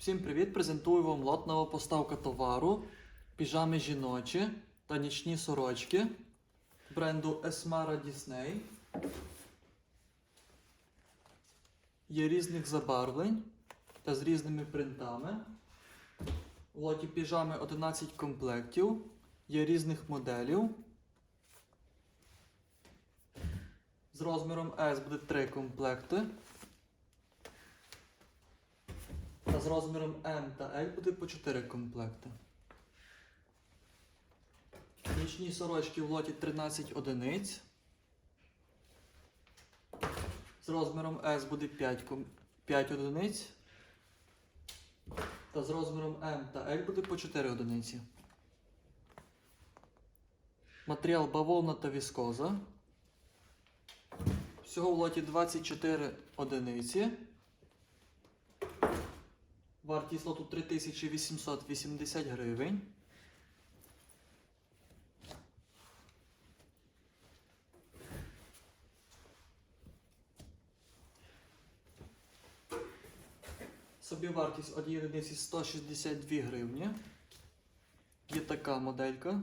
Всім привіт! Презентую вам лот поставка товару, піжами жіночі та нічні сорочки бренду Esmara Disney. Є різних забарвлень та з різними принтами. В лоті піжами 11 комплектів, є різних моделів. З розміром S буде 3 комплекти. Та з розміром M та L буде по 4 комплекти. Нічні сорочки в лоті 13 одиниць. З розміром S буде 5, ком- 5 одиниць. Та з розміром M та L буде по 4 одиниці. Матеріал бавовна та віскоза. Всього в лоті 24 одиниці. Вартість лоту 3880 гривень. Собівартість однієї одиниці 162 гривні. Є така моделька.